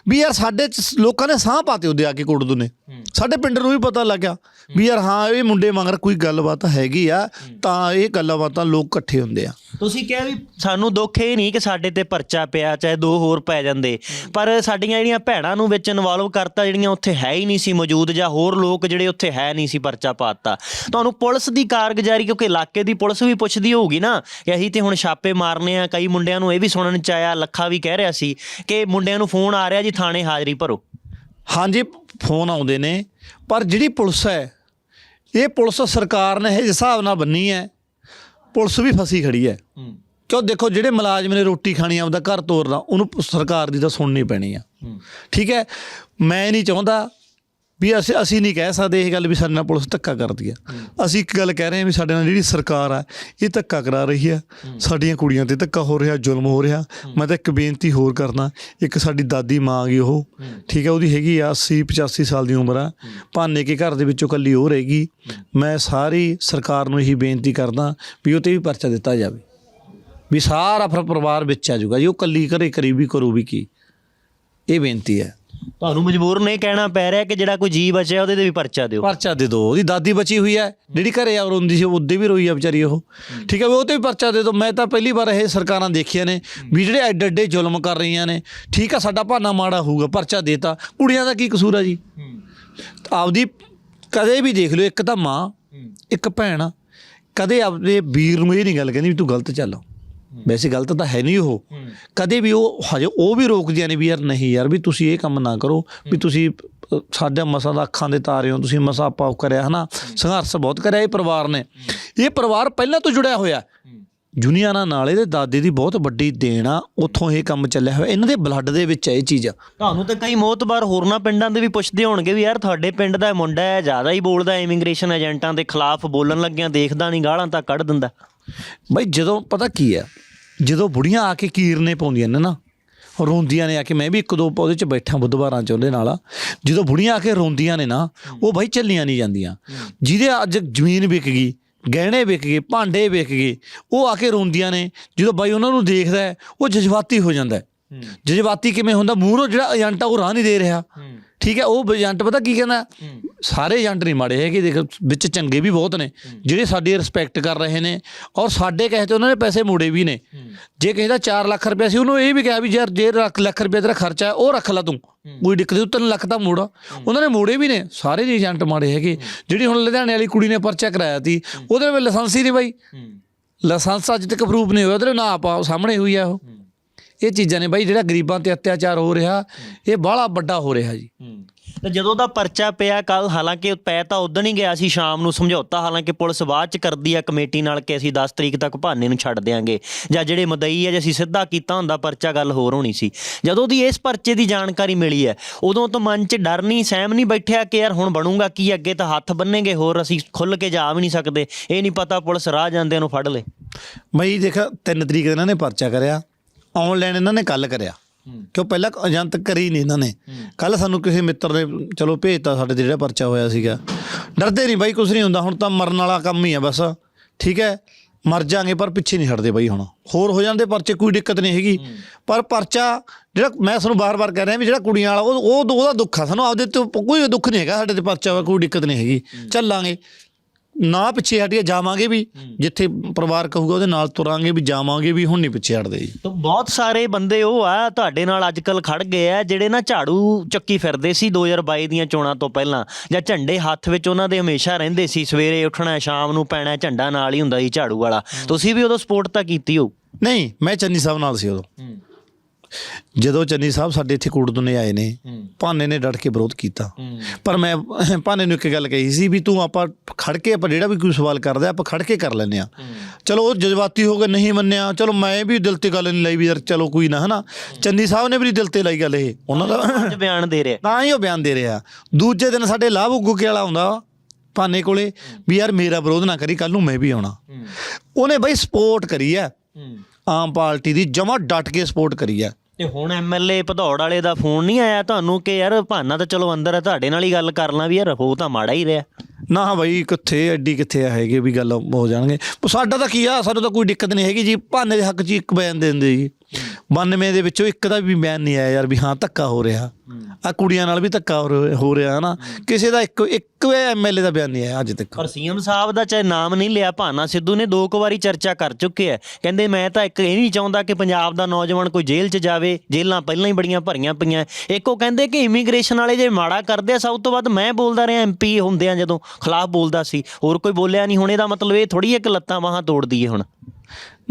ਵੀ ਯਾਰ ਸਾਡੇ ਲੋਕਾਂ ਨੇ ਸਾਹ ਪਾਤੇ ਉਹਦੇ ਆ ਕੇ ਕੋਟਦੂ ਨੇ ਸਾਡੇ ਪਿੰਡ ਨੂੰ ਵੀ ਪਤਾ ਲੱਗਿਆ ਵੀ ਯਾਰ ਹਾਂ, ਇਹ ਮੁੰਡੇ ਮਗਰ ਕੋਈ ਗੱਲਬਾਤ ਹੈਗੀ ਆ, ਤਾਂ ਇਹ ਗੱਲਬਾਤਾਂ ਲੋਕ ਇਕੱਠੇ ਹੁੰਦੇ ਆ। ਤੁਸੀਂ ਕਿਹਾ ਵੀ ਸਾਨੂੰ ਦੁੱਖ ਇਹ ਨਹੀਂ ਕਿ ਸਾਡੇ ਤੇ ਪਰਚਾ ਪਿਆ, ਚਾਹੇ ਦੋ ਹੋਰ ਪੈ ਜਾਂਦੇ। ਪਰ ਸਾਡੀਆਂ ਜਿਹੜੀਆਂ ਭੈਣਾਂ ਨੂੰ ਵਿੱਚ ਇਨਵੋਲਵ ਕਰਤਾ, ਜਿਹੜੀਆਂ ਉੱਥੇ ਹੈ ਹੀ ਨਹੀਂ ਸੀ ਮੌਜੂਦ, ਜਾਂ ਹੋਰ ਲੋਕ ਜਿਹੜੇ ਉੱਥੇ ਹੈ ਨਹੀਂ ਸੀ ਪਰਚਾ ਪਾਤਾ। ਤੁਹਾਨੂੰ ਪੁਲਿਸ ਦੀ ਕਾਰਗੁਜ਼ਾਰੀ, ਕਿਉਂਕਿ ਇਲਾਕੇ ਦੀ ਪੁਲਿਸ ਵੀ ਪੁੱਛਦੀ ਹੋਊਗੀ ਨਾ, ਕਿ ਅਸੀਂ ਤੇ ਹੁਣ ਛਾਪੇ ਮਾਰਨੇ ਆ, ਕਈ ਮੁੰਡਿਆਂ ਨੂੰ ਇਹ ਵੀ ਸੁਣਨ ਚ ਆਇਆ, ਲੱਖਾ ਵੀ ਕਹਿ ਰਿਹਾ ਸੀ ਕਿ ਮੁੰਡਿਆਂ ਨੂੰ ਫੋਨ ਆ ਰਿਹਾ ਜੀ, ਥਾਣੇ ਹਾਜ਼ਰੀ ਭਰੋ। ਹਾਂਜੀ ਫੋਨ ਆਉਂਦੇ ਨੇ ਪਰ ਜਿਹੜੀ ਪੁਲਿਸ ਹੈ ਇਹ ਪੁਲਿਸ ਸਰਕਾਰ ਨੇ ਇਹ ਹਿਸਾਬ ਨਾਲ ਬੰਨੀ ਹੈ ਪੁਲਿਸ ਵੀ ਫਸੀ ਖੜੀ ਹੈ। ਕਿਉਂ ਦੇਖੋ ਜਿਹੜੇ ਮੁਲਾਜ਼ਮ ਨੇ ਰੋਟੀ ਖਾਣੀ ਆ ਆਪਦਾ ਘਰ ਤੋਰਨਾ ਉਹਨੂੰ ਸਰਕਾਰ ਦੀ ਤਾਂ ਸੁਣਨੀ ਪੈਣੀ ਆ। ਠੀਕ ਹੈ ਮੈਂ ਨਹੀਂ ਚਾਹੁੰਦਾ ਵੀ ਅਸੀਂ ਅਸੀਂ ਨਹੀਂ ਕਹਿ ਸਕਦੇ ਇਹ ਗੱਲ ਵੀ ਸਾਡੇ ਨਾਲ ਪੁਲਿਸ ਧੱਕਾ ਕਰਦੀ ਆ। ਅਸੀਂ ਇੱਕ ਗੱਲ ਕਹਿ ਰਹੇ ਹਾਂ ਵੀ ਸਾਡੇ ਨਾਲ ਜਿਹੜੀ ਸਰਕਾਰ ਆ ਇਹ ਧੱਕਾ ਕਰਾ ਰਹੀ ਆ। ਸਾਡੀਆਂ ਕੁੜੀਆਂ ਤੇ ਧੱਕਾ ਹੋ ਰਿਹਾ ਜ਼ੁਲਮ ਹੋ ਰਿਹਾ। ਮੈਂ ਤਾਂ ਇੱਕ ਬੇਨਤੀ ਹੋਰ ਕਰਨਾ ਇੱਕ ਸਾਡੀ ਦਾਦੀ ਮਾਂ ਗਈ ਉਹ। ਠੀਕ ਹੈ ਉਹਦੀ ਹੈਗੀ ਆ 80 85 ਸਾਲ ਦੀ ਉਮਰ ਆ। ਭਾਨੇ ਕੇ ਘਰ ਦੇ ਵਿੱਚੋਂ ਕੱਲੀ ਉਹ ਰਹੇਗੀ ਮੈਂ ਸਾਰੀ ਸਰਕਾਰ ਨੂੰ ਇਹੀ ਬੇਨਤੀ ਕਰਦਾ ਵੀ ਉਹ ਤੇ ਵੀ ਪਰਚਾ ਦਿੱਤਾ ਜਾਵੇ। ਵੀ ਸਾਰਾ ਫਿਰ ਪਰਿਵਾਰ ਵਿੱਚ ਆ ਜਾਊਗਾ। ਜੀ ਉਹ ਕੱਲੀ ਘਰੇ ਕਰੀ ਵੀ ਕਰੂ ਵੀ ਕੀ? ਇਹ ਬੇਨਤੀ ਹੈ। ਤੁਹਾਨੂੰ ਮਜਬੂਰ ਨਹੀਂ ਕਹਿਣਾ ਪੈ ਰਿਹਾ ਕਿ ਜਿਹੜਾ ਕੋਈ ਜੀ ਬਚਿਆ ਉਹਦੇ ਤੇ ਵੀ ਪਰਚਾ ਦਿਓ। ਪਰਚਾ ਦੇ ਦਿਓ, ਉਹਦੀ ਦਾਦੀ ਬਚੀ ਹੋਈ ਹੈ, ਜਿਹੜੀ ਘਰੇ ਆ ਰੋਂਦੀ ਸੀ, ਉਹਦੇ ਵੀ ਰੋਈ ਆ ਵਿਚਾਰੀ ਉਹ। ਠੀਕ ਹੈ ਵੀ ਉਹ ਤੇ ਵੀ ਪਰਚਾ ਦੇ ਦਿਓ। ਮੈਂ ਤਾਂ ਪਹਿਲੀ ਵਾਰ ਇਹ ਸਰਕਾਰਾਂ ਦੇਖੀਆਂ ਨੇ ਵੀ ਜਿਹੜੇ ਐਡੇ ਐਡੇ ਜ਼ੁਲਮ ਕਰ ਰਹੀਆਂ ਨੇ। ਠੀਕ ਆ, ਸਾਡਾ ਭਾਨਾ ਮਾੜਾ ਹੋਊਗਾ, ਪਰਚਾ ਦੇਤਾ। ਕੁੜੀਆਂ ਦਾ ਕੀ ਕਸੂਰ ਆ ਜੀ? ਆਪਦੀ ਕਦੇ ਵੀ ਦੇਖ ਲਿਓ, ਇੱਕ ਤਾਂ ਮਾਂ, ਇੱਕ ਭੈਣ, ਕਦੇ ਆਪਣੇ ਵੀਰ ਨੂੰ ਇਹ ਨਹੀਂ ਗੱਲ ਕਹਿੰਦੀ ਵੀ ਤੂੰ ਗਲਤ ਚੱਲ। ਵੈਸੇ ਗਲਤ ਤਾਂ ਹੈ ਨਹੀਂ ਉਹ। ਕਦੇ ਵੀ ਉਹ ਹਜੇ ਉਹ ਵੀ ਰੋਕਦੀਆਂ ਨੇ ਵੀ ਯਾਰ ਨਹੀਂ ਯਾਰ ਵੀ ਤੁਸੀਂ ਇਹ ਕੰਮ ਨਾ ਕਰੋ ਵੀ ਤੁਸੀਂ ਸਾਡਾ ਮਸਾਂ ਦਾ ਅੱਖਾਂ ਦੇ ਤਾਰੇ ਹੋ ਤੁਸੀਂ ਮਸਾ ਪਾਉ ਕਰਿਆ ਹਨਾ? ਸੰਘਰਸ਼ ਬਹੁਤ ਕਰਿਆ ਇਹ ਪਰਿਵਾਰ ਨੇ। ਇਹ ਪਰਿਵਾਰ ਪਹਿਲਾਂ ਤੋਂ ਜੁੜਿਆ ਹੋਇਆ। ਜੁਨੀਆਣਾ ਨਾਲ ਇਹਦੇ ਦਾਦੇ ਦੀ ਬਹੁਤ ਵੱਡੀ ਦੇਣ ਆ ਉੱਥੋਂ ਇਹ ਕੰਮ ਚੱਲਿਆ ਹੋਇਆ। ਇਹਨਾਂ ਦੇ ਬਲੱਡ ਦੇ ਵਿੱਚ ਹੈ ਇਹ ਚੀਜ਼ ਤੁਹਾਨੂੰ ਤਾਂ ਕਈ ਮੋਤਬਾਰ ਹੋਰਨਾਂ ਪਿੰਡਾਂ ਦੇ ਵੀ ਪੁੱਛਦੇ ਹੋਣਗੇ ਵੀ ਯਾਰ ਤੁਹਾਡੇ ਪਿੰਡ ਦਾ ਇਹ ਮੁੰਡਾ ਹੈ ਜ਼ਿਆਦਾ ਹੀ ਬੋਲਦਾ ਇਮੀਗ੍ਰੇਸ਼ਨ ਏਜੰਟਾਂ ਦੇ ਖਿਲਾਫ ਬੋਲਣ ਲੱਗਿਆਂ ਦੇਖਦਾ ਨਹੀਂ ਗਾਲਾਂ ਤਾਂ ਕੱਢ ਦਿੰਦਾ। ਬਈ ਜਦੋਂ ਪਤਾ ਕੀ ਹੈ ਜਦੋਂ ਬੁੜੀਆਂ ਆ ਕੇ ਕੀਰਨੇ ਪਾਉਂਦੀਆਂ ਨੇ ਨਾ ਰੋਂਦੀਆਂ ਨੇ ਆ ਕੇ ਮੈਂ ਵੀ ਇੱਕ ਦੋ ਉਹਦੇ ਚ ਬੈਠਾ ਬੁੱਧਵਾਰਾਂ ਚ ਉਹਦੇ ਨਾਲ ਜਦੋਂ ਬੁੜੀਆਂ ਆ ਕੇ ਰੋਂਦੀਆਂ ਨੇ ਨਾ ਉਹ ਬਾਈ ਚੱਲੀਆਂ ਨਹੀਂ ਜਾਂਦੀਆਂ। ਜਿਹਦੇ ਅੱਜ ਜ਼ਮੀਨ ਵਿਕ ਗਈ ਗਹਿਣੇ ਵਿਕ ਗਏ ਭਾਂਡੇ ਵਿਕ ਗਏ ਉਹ ਆ ਕੇ ਰੋਂਦੀਆਂ ਨੇ ਜਦੋਂ ਬਾਈ ਉਹਨਾਂ ਨੂੰ ਦੇਖਦਾ ਉਹ ਜਜ਼ਬਾਤੀ ਹੋ ਜਾਂਦਾ। ਜਜ਼ਬਾਤੀ ਕਿਵੇਂ ਹੁੰਦਾ? ਮੂਹਰੋਂ ਜਿਹੜਾ ਏਜੰਟ ਆ ਉਹ ਰਾਹ ਨਹੀਂ ਦੇ ਰਿਹਾ। ਠੀਕ ਹੈ ਉਹ ਏਜੰਟ ਪਤਾ ਕੀ ਕਹਿੰਦਾ? ਸਾਰੇ ਏਜੰਟ ਨਹੀਂ ਮਾੜੇ ਹੈਗੇ ਦੇਖ ਵਿੱਚ ਚੰਗੇ ਵੀ ਬਹੁਤ ਨੇ ਜਿਹੜੇ ਸਾਡੀ ਰਿਸਪੈਕਟ ਕਰ ਰਹੇ ਨੇ ਔਰ ਸਾਡੇ ਕਹੇ ਤੇ ਉਹਨਾਂ ਨੇ ਪੈਸੇ ਮੋੜੇ ਵੀ ਨੇ। ਜੇ ਕਿਸੇ ਦਾ 4 ਲੱਖ ਰੁਪਏ ਸੀ ਉਹਨੂੰ ਇਹ ਵੀ ਕਿਹਾ ਵੀ ਯਾਰ ਜੇ ਲੱਖ ਲੱਖ ਰੁਪਏ ਤੇਰਾ ਖਰਚਾ ਹੈ ਉਹ ਰੱਖ ਲੈ ਤੂੰ। ਕੋਈ ਦਿੱਕਤ ਨਹੀਂ 3 ਲੱਖ ਤਾਂ ਮੋੜਾ। ਉਹਨਾਂ ਨੇ ਮੋੜੇ ਵੀ ਨੇ ਸਾਰੇ ਨਹੀਂ ਏਜੰਟ ਮਾੜੇ ਹੈਗੇ। ਜਿਹੜੀ ਹੁਣ ਲੁਧਿਆਣੇ ਵਾਲੀ ਕੁੜੀ ਨੇ ਪਰਚਾ ਕਰਾਇਆ ਸੀ ਉਹਦੇ ਵਿੱਚ ਲਾਇਸੈਂਸ ਹੀ ਨਹੀਂ ਬਾਈ। ਲਾਇਸੈਂਸ ਅੱਜ ਤੱਕ ਪ੍ਰੂਫ ਨਹੀਂ ਹੋਇਆ ਉਹਦੇ ਨਾ ਆਪਾਂ ਸਾਹਮਣੇ ਹੋਈ ਆ ਉਹ। ਇਹ ਚੀਜ਼ਾਂ ਨੇ ਬਾਈ ਜਿਹੜਾ ਗਰੀਬਾਂ ਤੇ ਅਤਿਆਚਾਰ ਹੋ ਰਿਹਾ ਇਹ ਬਾਹਲਾ ਵੱਡਾ ਹੋ ਰਿਹਾ ਜੀ। ਤੇ ਜਦੋਂ ਦਾ ਪਰਚਾ ਪਿਆ ਕੱਲ ਹਾਲਾਂਕਿ ਪੈ ਤਾਂ ਉਦੋਂ ਹੀ ਗਿਆ ਸੀ ਸ਼ਾਮ ਨੂੰ ਸਮਝੌਤਾ ਹਾਲਾਂਕਿ ਪੁਲਿਸ ਬਾਅਦ ਚ ਕਰਦੀ ਆ ਕਮੇਟੀ ਨਾਲ ਕਿ ਅਸੀਂ 10 ਤਰੀਕ ਤੱਕ ਭਾਨੇ ਨੂੰ ਛੱਡ ਦਿਆਂਗੇ ਜਾਂ ਜਿਹੜੇ ਮਦਈ ਆ ਜੇ ਅਸੀਂ ਸਿੱਧਾ ਕੀਤਾ ਹੁੰਦਾ ਪਰਚਾ ਗੱਲ ਹੋਰ ਹੋਣੀ ਸੀ। ਜਦੋਂ ਦੀ ਇਸ ਪਰਚੇ ਦੀ ਜਾਣਕਾਰੀ ਮਿਲੀ ਹੈ ਉਦੋਂ ਤੋਂ ਮਨ 'ਚ ਡਰ ਨਹੀਂ ਸਹਿਮ ਨਹੀਂ ਬੈਠਿਆ ਕਿ ਯਾਰ ਹੁਣ ਬਣੂਗਾ ਕੀ ਅੱਗੇ ਤਾਂ ਹੱਥ ਬੰਨੇਗੇ ਹੋਰ ਅਸੀਂ ਖੁੱਲ ਕੇ ਜਾ ਵੀ ਨਹੀਂ ਸਕਦੇ। ਇਹ ਨਹੀਂ ਪਤਾ ਪੁਲਿਸ ਰਾਹ ਜਾਂਦਿਆਂ ਨੂੰ ਫੜ ਲੇ। ਮਈ ਦੇਖ 3 ਤਰੀਕ ਇਹਨਾਂ ਨੇ ਪਰਚਾ ਕਰਿਆ। ਆਨਲਾਈਨ ਇਹਨਾਂ ਨੇ ਕੱਲ ਕਰਿਆ। ਕਿਉਂ ਪਹਿਲਾਂ ਏਜੰਟ ਕਰੀ ਨਹੀਂ ਇਹਨਾਂ ਨੇ। ਕੱਲ ਸਾਨੂੰ ਕਿਸੇ ਮਿੱਤਰ ਨੇ ਚਲੋ ਭੇਜਤਾ ਸਾਡੇ ਤੇ ਜਿਹੜਾ ਪਰਚਾ ਹੋਇਆ ਸੀਗਾ। ਡਰਦੇ ਨਹੀਂ ਬਾਈ ਕੁਝ ਨਹੀਂ ਹੁੰਦਾ। ਹੁਣ ਤਾਂ ਮਰਨ ਵਾਲਾ ਕੰਮ ਹੀ ਆ ਬਸ। ਠੀਕ ਹੈ? ਮਰ ਜਾਾਂਗੇ ਪਰ ਪਿੱਛੇ ਨਹੀਂ ਹਟਦੇ ਬਾਈ ਹੁਣ। ਹੋਰ ਹੋ ਜਾਂਦੇ ਪਰਚੇ ਕੋਈ ਦਿੱਕਤ ਨਹੀਂ ਹੈਗੀ। ਪਰ ਪਰਚਾ ਜਿਹੜਾ ਮੈਂ ਤੁਹਾਨੂੰ ਬਾਰ-ਬਾਰ ਕਹਿ ਰਿਹਾ ਵੀ ਜਿਹੜਾ ਕੁੜੀਆਂ ਵਾਲਾ ਉਹ ਉਹ ਉਹਦਾ ਦੁੱਖ ਆ। ਸਾਨੂੰ ਆਪਦੇ ਤੋਂ ਕੋਈ ਦੁੱਖ ਨਹੀਂ ਹੈਗਾ। ਸਾਡੇ ਤੇ ਪਰਚਾ ਕੋਈ ਦਿੱਕਤ ਨਹੀਂ ਹੈਗੀ। ਚੱਲਾਂਗੇ। ਨਾ ਪਿੱਛੇ ਹਟੀਏ ਜਾਵਾਂਗੇ ਵੀ। ਜਿੱਥੇ ਪਰਿਵਾਰ ਕਹੂਗਾ ਉਹਦੇ ਨਾਲ ਤੁਰਾਂਗੇ ਵੀ ਜਾਵਾਂਗੇ ਵੀ ਹੁਣ ਨਹੀਂ ਪਿੱਛੇ ਹਟਦੇ ਜੀ। ਤਾਂ ਬਹੁਤ ਸਾਰੇ ਬੰਦੇ ਉਹ ਆ ਤੁਹਾਡੇ ਨਾਲ ਅੱਜਕੱਲ ਖੜ ਗਏ ਆ ਜਿਹੜੇ ਨਾ ਝਾੜੂ ਚੱਕੀ ਫਿਰਦੇ ਸੀ 2022 ਦੀਆਂ ਚੋਣਾਂ ਤੋਂ ਪਹਿਲਾਂ। ਜਾਂ ਝੰਡੇ ਹੱਥ ਵਿੱਚ ਉਹਨਾਂ ਦੇ ਹਮੇਸ਼ਾ ਰਹਿੰਦੇ ਸੀ ਸਵੇਰੇ ਉੱਠਣਾ ਸ਼ਾਮ ਨੂੰ ਪੈਣਾ ਝੰਡਾ ਨਾਲ ਹੀ ਹੁੰਦਾ ਸੀ ਝਾੜੂ ਵਾਲਾ। ਤੁਸੀਂ ਵੀ ਉਦੋਂ ਸਪੋਰਟ ਤਾਂ ਕੀਤੀ ਹੋ? ਨਹੀਂ ਮੈਂ ਚੰਨੀ ਸਾਹਿਬ ਨਾਲ ਸੀ ਉਦੋਂ। ਜਦੋਂ ਚੰਨੀ ਸਾਹਿਬ ਸਾਡੇ ਇੱਥੇ ਕੂੜਦੁਨੇ ਆਏ ਨੇ ਭਾਨੇ ਨੇ ਡਟ ਕੇ ਵਿਰੋਧ ਕੀਤਾ। ਪਰ ਮੈਂ ਭਾਨੇ ਨੂੰ ਇੱਕ ਗੱਲ ਕਹੀ ਸੀ ਵੀ ਤੂੰ ਆਪਾਂ ਖੜ ਕੇ ਆਪਾਂ ਜਿਹੜਾ ਵੀ ਕੋਈ ਸਵਾਲ ਕਰਦਾ ਆਪਾਂ ਖੜ ਕੇ ਕਰ ਲੈਨੇ ਆ ਚਲੋ ਉਹ ਜਜ਼ਬਾਤੀ ਹੋ ਕੇ ਨਹੀਂ ਮੰਨਿਆ ਚਲੋ ਮੈਂ ਵੀ ਦਿਲ ਤੇ ਗੱਲ ਨਹੀਂ ਲਈ ਵੀ ਯਾਰ ਚਲੋ ਕੋਈ ਨਾ ਹਨਾ? ਚੰਨੀ ਸਾਹਿਬ ਨੇ ਵੀ ਦਿਲ ਤੇ ਲਈ ਗੱਲ ਇਹ। ਉਹਨਾਂ ਦਾ ਬਿਆਨ ਦੇ ਰਿਹਾ। ਤਾਂ ਹੀ ਉਹ ਬਿਆਨ ਦੇ ਰਿਹਾ। ਦੂਜੇ ਦਿਨ ਸਾਡੇ ਲਾਭ ਗੁੱਗੇ ਵਾਲਾ ਆਉਂਦਾ ਭਾਨੇ ਕੋਲੇ ਵੀ ਯਾਰ ਮੇਰਾ ਵਿਰੋਧ ਨਾ ਕਰੀ ਕੱਲ ਨੂੰ ਮੈਂ ਵੀ ਆਉਣਾ। ਉਹਨੇ ਬਈ ਸਪੋਰਟ ਕਰੀ ਆ ਆਮ ਪਾਰਟੀ ਦੀ ਜਮਾ ਡਟ ਕੇ ਸਪੋਰਟ ਕਰੀ ਆ ਤੇ ਹੁਣ ਐਮਐਲਏ ਭਦੌੜ ਵਾਲੇ ਦਾ ਫੋਨ ਨਹੀਂ ਆਇਆ ਤੁਹਾਨੂੰ ਕਿ ਯਾਰ ਭਾਨਾ ਤਾਂ ਚਲੋ ਅੰਦਰ ਹੈ, ਤੁਹਾਡੇ ਨਾਲ ਹੀ ਗੱਲ ਕਰ ਲਾਂ ਵੀ ਯਾਰ, ਹੋ ਤਾਂ ਮਾੜਾ ਹੀ ਰਿਹਾ। ਨਾ ਬਈ, ਕਿੱਥੇ ਐਡੀ ਕਿੱਥੇ ਆ, ਹੈਗੇ ਵੀ ਗੱਲ ਹੋ ਜਾਣਗੇ। ਸਾਡਾ ਤਾਂ ਕੀ ਆ, ਸਾਨੂੰ ਤਾਂ ਕੋਈ ਦਿੱਕਤ ਨਹੀਂ ਹੈਗੀ ਜੀ ਭਾਨੇ ਦੇ ਹੱਕ 'ਚ ਇੱਕ ਬਿਆਨ ਦਿੰਦੇ ਜੀ। 92 ਦੇ ਵਿੱਚੋਂ ਇੱਕ ਦਾ ਵੀ ਬਿਆਨ ਨਹੀਂ ਆਇਆ ਯਾਰ ਵੀ ਹਾਂ ਧੱਕਾ ਹੋ ਰਿਹਾ। ਆ ਕੁੜੀਆਂ ਨਾਲ ਵੀ ਧੱਕਾ ਹੋ ਰਿਹਾ- ਹੋ ਰਿਹਾ ਨਾ। ਕਿਸੇ ਦਾ ਇੱਕ ਇੱਕ ਐਮਐਲਏ ਦਾ ਬਿਆਨ ਨਹੀਂ ਆਇਆ ਅੱਜ ਤੱਕ। ਪਰ ਸੀਐਮ ਸਾਹਿਬ ਦਾ ਚਾਹੇ ਨਾਮ ਨਹੀਂ ਲਿਆ ਭਾਨਾ ਸਿੱਧੂ ਨੇ ਦੋ ਕੁ ਵਾਰੀ ਚਰਚਾ ਕਰ ਚੁੱਕੇ ਆ। ਕਹਿੰਦੇ ਮੈਂ ਤਾਂ ਇੱਕ ਇਹ ਨਹੀਂ ਚਾਹੁੰਦਾ ਕਿ ਪੰਜਾਬ ਦਾ ਨੌਜਵਾਨ ਕੋਈ ਜੇਲ੍ਹ 'ਚ ਜਾਵੇ। ਜੇਲ੍ਹਾਂ ਪਹਿਲਾਂ ਹੀ ਬੜੀਆਂ ਭਰੀਆਂ ਪਈਆਂ। ਇੱਕ ਉਹ ਕਹਿੰਦੇ ਕਿ ਇਮੀਗ੍ਰੇਸ਼ਨ ਵਾਲੇ ਜੇ ਮਾੜਾ ਕਰਦੇ ਆ ਸਭ ਤੋਂ ਵੱਧ ਮੈਂ ਬੋਲਦਾ ਰਿਹਾ ਐਮਪੀ ਹੁੰਦੇ ਆ ਜਦੋਂ ਖਿਲਾਫ ਬੋਲਦਾ ਸੀ। ਹੋਰ ਕੋਈ ਬੋਲਿਆ ਨਹੀਂ। ਹੁਣ ਇਹਦਾ ਮਤਲਬ ਇਹ ਥੋੜੀ ਇੱਕ ਲੱਤਾਂ ਬਾਹਾਂ ਤੋੜ ਦਈਏ ਹੁਣ।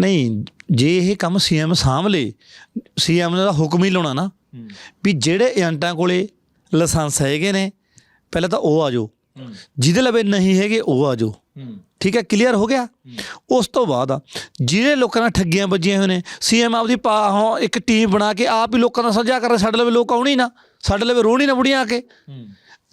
ਨਹੀਂ ਜੇ ਇਹ ਕੰਮ ਸੀਐਮ ਸਾਂਭ ਲੇ ਸੀਐਮ ਦਾ ਹੁਕਮ ਹੀ ਲਾਉਣਾ ਨਾ ਵੀ ਜਿਹੜੇ ਏਜੰਟਾਂ ਕੋਲੇ ਲਾਇਸੈਂਸ ਹੈਗੇ ਨੇ ਪਹਿਲਾਂ ਤਾਂ ਉਹ ਆ ਜਾਓ। ਜਿਹਦੇ ਲਵੇ ਨਹੀਂ ਹੈਗੇ ਉਹ ਆ ਜਾਓ। ਠੀਕ ਹੈ ਕਲੀਅਰ ਹੋ ਗਿਆ? ਉਸ ਤੋਂ ਬਾਅਦ ਜਿਹੜੇ ਲੋਕਾਂ ਨਾਲ ਠੱਗੀਆਂ ਵੱਜੀਆਂ ਹੋਏ ਨੇ ਸੀਐਮ ਆਪਦੀ ਪਾ ਹਾਂ ਇੱਕ ਟੀਮ ਬਣਾ ਕੇ ਆਪ ਹੀ ਲੋਕਾਂ ਨਾਲ ਸਾਂਝਾ ਕਰ ਸਾਡੇ ਲਵੇ ਲੋਕ ਆਉਣੀ ਨਾ ਸਾਡੇ ਲਵੇ ਰੋਣੀ ਨਾ ਬੁੜੀਆਂ ਆ ਕੇ।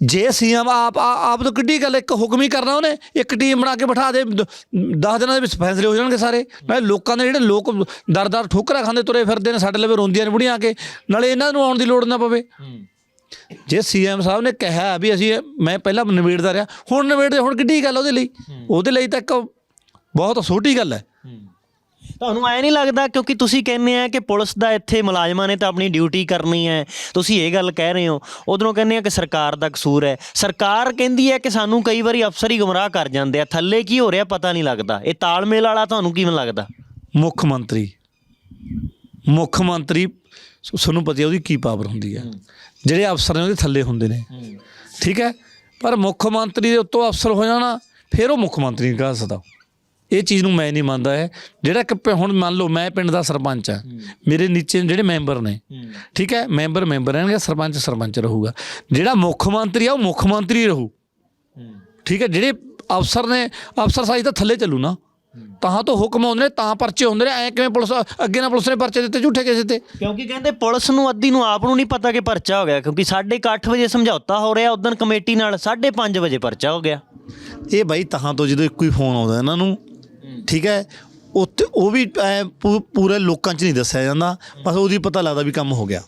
ਜੇ ਸੀਐਮ ਆਪ ਆ- ਆਪ ਤੋਂ ਕਿੱਡੀ ਗੱਲ ਇੱਕ ਹੁਕਮ ਹੀ ਕਰਨਾ ਉਹਨੇ ਇੱਕ ਟੀਮ ਬਣਾ ਕੇ ਬਿਠਾ ਦੇ 10 ਦਿਨਾਂ ਦੇ ਵਿੱਚ ਫੈਸਲੇ ਹੋ ਜਾਣਗੇ ਸਾਰੇ। ਨਾਲੇ ਲੋਕਾਂ ਦੇ ਜਿਹੜੇ ਲੋਕ ਦਰ-ਦਰ ਠੋਕਰਾਂ ਖਾਂਦੇ ਤੁਰੇ ਫਿਰਦੇ ਨੇ ਸਾਡੇ ਲਵੇ ਰੋਂਦੀਆਂ ਨੇ ਬੁੜੀਆਂ ਆ ਕੇ ਨਾਲੇ ਇਹਨਾਂ ਨੂੰ ਆਉਣ ਦੀ ਲੋੜ ਨਾ ਪਵੇ। ਜੇ ਸੀਐਮ ਸਾਹਿਬ ਨੇ ਕਿਹਾ ਵੀ ਅਸੀਂ ਮੈਂ ਪਹਿਲਾਂ ਨਿਬੇੜਦਾ ਰਿਹਾ ਹੁਣ ਨਿਬੇੜਦੇ ਹੁਣ ਕਿੱਡੀ ਗੱਲ ਉਹਦੇ ਲਈ। ਉਹਦੇ ਲਈ ਤਾਂ ਇੱਕ ਬਹੁਤ ਛੋਟੀ ਗੱਲ ਹੈ। ਤੁਹਾਨੂੰ ਐ ਨਹੀਂ ਲੱਗਦਾ ਕਿਉਂਕਿ ਤੁਸੀਂ ਕਹਿੰਦੇ ਆ ਕਿ ਪੁਲਿਸ ਦਾ ਇੱਥੇ ਮੁਲਾਜ਼ਮਾਂ ਨੇ ਤਾਂ ਆਪਣੀ ਡਿਊਟੀ ਕਰਨੀ ਹੈ ਤੁਸੀਂ ਇਹ ਗੱਲ ਕਹਿ ਰਹੇ ਹੋ ਉਧਰੋਂ ਕਹਿੰਦੇ ਆ ਕਿ ਸਰਕਾਰ ਦਾ ਕਸੂਰ ਹੈ। ਸਰਕਾਰ ਕਹਿੰਦੀ ਹੈ ਕਿ ਸਾਨੂੰ ਕਈ ਵਾਰੀ ਅਫਸਰ ਹੀ ਗੁੰਮਰਾਹ ਕਰ ਜਾਂਦੇ ਆ ਥੱਲੇ ਕੀ ਹੋ ਰਿਹਾ ਪਤਾ ਨਹੀਂ ਲੱਗਦਾ। ਇਹ ਤਾਲਮੇਲ ਵਾਲਾ ਤੁਹਾਨੂੰ ਕਿਵੇਂ ਲੱਗਦਾ? ਮੁੱਖ ਮੰਤਰੀ। ਮੁੱਖ ਮੰਤਰੀ ਤੁਹਾਨੂੰ ਪਤਾ ਉਹਦੀ ਕੀ ਪਾਵਰ ਹੁੰਦੀ ਹੈ। ਜਿਹੜੇ ਅਫਸਰ ਨੇ ਉਹਦੇ ਥੱਲੇ ਹੁੰਦੇ ਨੇ। ਠੀਕ ਹੈ? ਪਰ ਮੁੱਖ ਮੰਤਰੀ ਦੇ ਉੱਤੋਂ ਅਫਸਰ ਹੋ ਜਾਣਾ ਫਿਰ ਉਹ ਮੁੱਖ ਮੰਤਰੀ ਨਹੀਂ ਕਹਿ ਸਕਦਾ ਇਹ ਚੀਜ਼ ਨੂੰ ਮੈਂ ਨਹੀਂ ਮੰਨਦਾ ਹੈ ਜਿਹੜਾ ਕਿ ਹੁਣ ਮੰਨ ਲਓ ਮੈਂ ਪਿੰਡ ਦਾ ਸਰਪੰਚ ਆ ਮੇਰੇ ਨੀਚੇ ਜਿਹੜੇ ਮੈਂਬਰ ਨੇ ਠੀਕ ਹੈ? ਮੈਂਬਰ ਮੈਂਬਰ ਰਹਿਣਗੇ ਸਰਪੰਚ ਸਰਪੰਚ ਰਹੂਗਾ। ਜਿਹੜਾ ਮੁੱਖ ਮੰਤਰੀ ਆ ਉਹ ਮੁੱਖ ਮੰਤਰੀ ਰਹੂ। ਠੀਕ ਹੈ? ਜਿਹੜੇ ਅਫਸਰ ਨੇ ਅਫਸਰ ਸਾਈ ਤਾਂ ਥੱਲੇ ਚੱਲੂ ਨਾ। ਤਾਂ ਤੋਂ ਹੁਕਮ ਆਉਂਦੇ ਨੇ ਤਾਂ ਪਰਚੇ ਹੁੰਦੇ ਨੇ। ਐ ਕਿਵੇਂ ਪੁਲਿਸ ਅੱਗੇ ਨਾ ਪੁਲਿਸ ਨੇ ਪਰਚੇ ਦਿੱਤੇ ਝੂਠੇ ਕਿਸੇ ਤੇ ਕਿਉਂਕਿ ਕਹਿੰਦੇ ਪੁਲਿਸ ਨੂੰ ਅੱਧੀ ਨੂੰ ਆਪ ਨੂੰ ਨਹੀਂ ਪਤਾ ਕਿ ਪਰਚਾ ਹੋ ਗਿਆ। ਕਿਉਂਕਿ 8:30 ਵਜੇ ਸਮਝੌਤਾ ਹੋ ਰਿਹਾ ਉਦੋਂ ਕਮੇਟੀ ਨਾਲ 5:30 ਵਜੇ ਪਰਚਾ ਹੋ ਗਿਆ। ਇਹ ਬਾਈ ਤਹਾਂ ਤੋਂ ਜਦੋਂ ਇੱਕੋ ਹੀ ਫੋਨ ਆਉਂਦਾ ਇਹਨਾਂ ਨੂੰ ਠੀਕ ਹੈ ਉੱਥੇ ਉਹ ਵੀ ਐਂ ਪੂ- ਪੂਰੇ ਲੋਕਾਂ 'ਚ ਨਹੀਂ ਦੱਸਿਆ ਜਾਂਦਾ ਬਸ ਉਹਦੀ ਪਤਾ ਲੱਗਦਾ ਵੀ ਕੰਮ ਹੋ ਗਿਆ।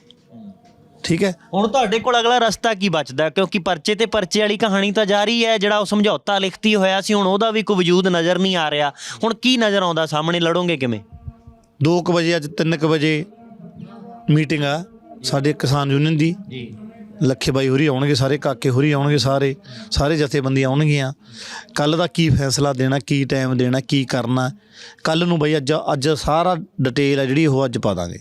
ਠੀਕ ਹੈ? ਹੁਣ ਤੁਹਾਡੇ ਕੋਲ ਅਗਲਾ ਰਸਤਾ ਕੀ ਬਚਦਾ? ਕਿਉਂਕਿ ਪਰਚੇ ਤੇ ਪਰਚੇ ਵਾਲੀ ਕਹਾਣੀ ਤਾਂ ਜਾਰੀ ਹੈ ਜਿਹੜਾ ਉਹ ਸਮਝੌਤਾ ਲਿਖਤੀ ਹੋਇਆ ਸੀ ਹੁਣ ਉਹਦਾ ਵੀ ਕੋਈ ਵਜੂਦ ਨਜ਼ਰ ਨਹੀਂ ਆ ਰਿਹਾ। ਹੁਣ ਕੀ ਨਜ਼ਰ ਆਉਂਦਾ? ਸਾਹਮਣੇ ਲੜੋਗੇ ਕਿਵੇਂ? 2 ਵਜੇ ਅੱਜ 3 ਵਜੇ ਮੀਟਿੰਗ ਆ ਸਾਡੇ ਕਿਸਾਨ ਯੂਨੀਅਨ ਦੀ। ਜੀ। ਲੱਖੇ ਬਾਈ ਹੋਰੀ ਆਉਣਗੇ ਸਾਰੇ, ਕਾਕੇ ਹੋਰੀ ਆਉਣਗੇ ਸਾਰੇ ਸਾਰੇ ਜਥੇਬੰਦੀਆਂ ਆਉਣਗੀਆਂ। ਕੱਲ ਦਾ ਕੀ ਫੈਸਲਾ ਦੇਣਾ, ਕੀ ਟਾਈਮ ਦੇਣਾ, ਕੀ ਕਰਨਾ? ਕੱਲ ਨੂੰ ਬਈ ਅੱਜ ਅੱਜ ਸਾਰਾ ਡਿਟੇਲ ਆ ਜਿਹੜੀ ਉਹ ਅੱਜ ਪਾ ਦਾਂਗੇ।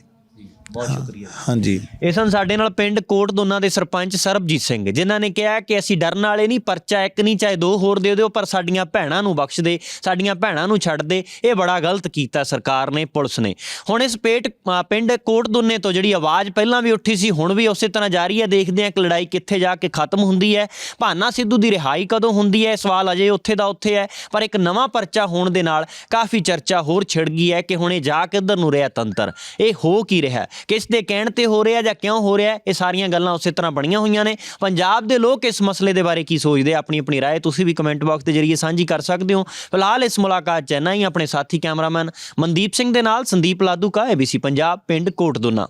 ਬਹੁਤ ਸ਼ੁਕਰੀਆ। ਹਾਂਜੀ। ਇਹ ਸਨ ਸਾਡੇ ਨਾਲ ਪਿੰਡ ਕੋਟ ਦੋਨਾ ਦੇ ਸਰਪੰਚ ਸਰਬਜੀਤ ਸਿੰਘ ਜਿਨ੍ਹਾਂ ਨੇ ਕਿਹਾ ਕਿ ਅਸੀਂ ਡਰਨ ਵਾਲੇ ਨਹੀਂ ਪਰਚਾ ਇੱਕ ਨਹੀਂ ਚਾਹੇ ਦੋ ਹੋਰ ਦੇ ਦਿਓ ਪਰ ਸਾਡੀਆਂ ਭੈਣਾਂ ਨੂੰ ਬਖਸ਼ ਦੇ ਸਾਡੀਆਂ ਭੈਣਾਂ ਨੂੰ ਛੱਡ ਦੇ ਇਹ ਬੜਾ ਗਲਤ ਕੀਤਾ ਸਰਕਾਰ ਨੇ ਪੁਲਿਸ ਨੇ। ਹੁਣ ਇਸ ਪੇਟ ਪਿੰਡ ਕੋਟ ਦੋਨੇ ਤੋਂ ਜਿਹੜੀ ਆਵਾਜ਼ ਪਹਿਲਾਂ ਵੀ ਉੱਠੀ ਸੀ ਹੁਣ ਵੀ ਉਸੇ ਤਰ੍ਹਾਂ ਜਾਰੀ ਹੈ। ਦੇਖਦੇ ਹਾਂ ਕਿ ਲੜਾਈ ਕਿੱਥੇ ਜਾ ਕੇ ਖਤਮ ਹੁੰਦੀ ਹੈ। ਭਾਨਾ ਸਿੱਧੂ ਦੀ ਰਿਹਾਈ ਕਦੋਂ ਹੁੰਦੀ ਹੈ? ਸਵਾਲ ਅਜੇ ਉੱਥੇ ਦਾ ਉੱਥੇ ਹੈ ਪਰ ਇੱਕ ਨਵਾਂ ਪਰਚਾ ਹੋਣ ਦੇ ਨਾਲ ਕਾਫੀ ਚਰਚਾ ਹੋਰ ਛਿੜ ਗਈ ਹੈ ਕਿ ਹੁਣ ਇਹ ਜਾ ਕਿੱਧਰ ਨੂੰ ਰਿਹਾ ਤੰਤਰ। ਇਹ ਹੋ ਕੀ ਰਿਹਾ? ਕਿਸ ਦੇ ਕਹਿਣ ਤੇ ਹੋ ਰਿਹਾ ਜਾਂ ਕਿਉਂ ਹੋ ਰਿਹਾ ਇਹ ਸਾਰੀਆਂ ਗੱਲਾਂ ਉਸੇ ਤਰ੍ਹਾਂ ਬਣੀਆਂ ਹੋਈਆਂ ਨੇ ਪੰਜਾਬ ਦੇ ਲੋਕ ਇਸ ਮਸਲੇ ਦੇ ਬਾਰੇ ਕੀ ਸੋਚਦੇ ਆ ਆਪਣੀ ਆਪਣੀ رائے ਤੁਸੀਂ ਵੀ ਕਮੈਂਟ ਬਾਕਸ ਦੇ ਜਰੀਏ ਸਾਂਝੀ ਕਰ ਸਕਦੇ ਹੋ ਫਿਲਹਾਲ ਇਸ ਮੁਲਾਕਾਤ 'ਚ ਇੰਨਾ ਹੀ ਆਪਣੇ ਸਾਥੀ ਕੈਮਰਾਮੈਨ ਮਨਦੀਪ ਸਿੰਘ ਦੇ ਨਾਲ ਸੰਦੀਪ ਲਾਦੂ ਕਾ ABC ਪੰਜਾਬ ਪਿੰਡ ਕੋਟ ਦੋਨਾ